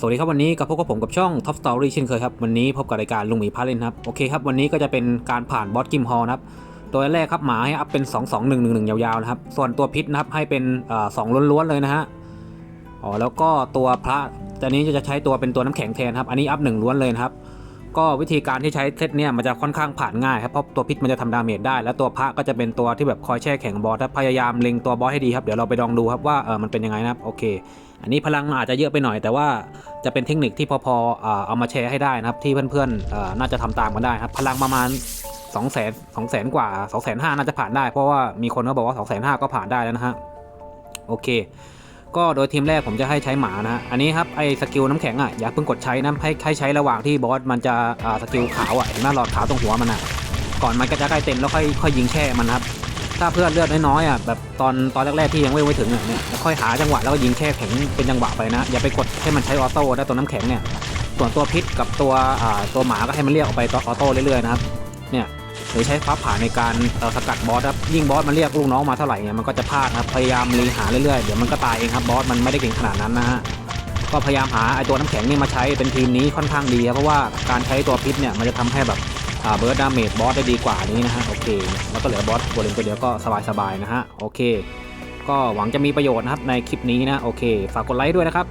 สวัสดีครับวันนี้กับพบกับผมกับช่อง Top Story เช่นเคยครับ วันนี้พบกับรายการลุงหมีพาเล่นครับ โอเคครับ วันนี้ก็จะเป็นการผ่านบอสกิมฮอลนะครับ ตัวแรกครับหมาให้อัพเป็น 2 2 1 1 1 ยาวๆนะครับ ส่วนตัวพิษนะครับให้เป็นสองล้วนๆเลยนะฮะอ๋อแล้วก็ตัวพระตอนนี้จะใช้ตัวเป็นตัวน้ำแข็งแทนครับ อันนี้อัพหนึ่งล้วนเลยนะครับ ก็วิธีการที่ใช้เซตเนี่ยมันจะค่อนข้างผ่านง่ายครับเพราะตัวพิษมันจะทำดาเมจได้ แล้วตัวพระก็จะเป็นตัวที่แบบคอยแช่แข็งบอสครับพยายามเล็งตัวบอสให้ดีครับเดี๋ยวเราไปลองดูครับว่าเออมันเป็นยังไงนะครับโอเค อันนี้พลังอาจจะเยอะไปหน่อย แต่ว่าจะเป็นเทคนิคที่พอๆอ่าเอามาแชร์ให้ได้นะครับที่เพื่อนๆอน่าจะทำตามกันได้ครับพลังประมาณ2 0 0 0 0 0 2 0 0 กว่า2 5 0 0 0น่าจะผ่านได้ เพราะว่ามีคนเขาบอกว่า2 5 0 0 0ก็ผ่านได้แล้วนะฮะโอเค ก็โดยทีมแรกผมจะให้ใช้หมานะอันนี้ครับไอ้สกิลน้ำแข็งอะอย่าเพิ่งกดใช้นะให้ให้ใช้ระหว่างที่บอสมันจะอ่าสกิลขาวอะเห็นไหมหลอดขาวตรงหัวมันอะก่อนมันก็จะใกล้เต็มแล้วค่อยค่อยยิงแช่มันนะครับถ้าเพื่อนเลือดน้อยๆอะแบบตอนตอนแรกๆที่ยังเวลไม่ถึงเนี่ยแล้วค่อยหาจังหวะแล้วก็ยิงแค่แข็งเป็นจังหวะไปนะ อย่าไปกดให้มันใช้ออโต้ได้ตัวน้ำแข็งเนี่ยส่วนตัวพิษกับตัวอ่าตัวหมาก็ให้มันเรียกออกไปตัวออโต้เรื่อยๆนะครับเนี่ย หรือใช้ฟ้าผ่าในการสกัดบอสครับยิ่งบอสมันเรียกลูกน้องมาเท่าไหร่เนี่ยมันก็จะพลาดนะครับพยายามรีหาเรื่อยๆเดี๋ยวมันก็ตายเองครับบอสมันไม่ได้เก่งขนาดนั้นนะฮะก็พยายามหาไอตัวน้ำแข็งนี่มาใช้เป็นทีมนี้ค่อนข้างดีครับเพราะว่าการใช้ตัวพิษเนี่ยมันจะทำให้แบบเบิร์ดดาเมจบอสได้ดีกว่านี้นะฮะโอเค แล้วก็เหลือบอสตัวเล่นตัวเดียวก็สบายๆนะฮะโอเค ก็หวังจะมีประโยชน์นะครับในคลิปนี้นะโอเค ฝากกดไลค์ด้วยนะครับ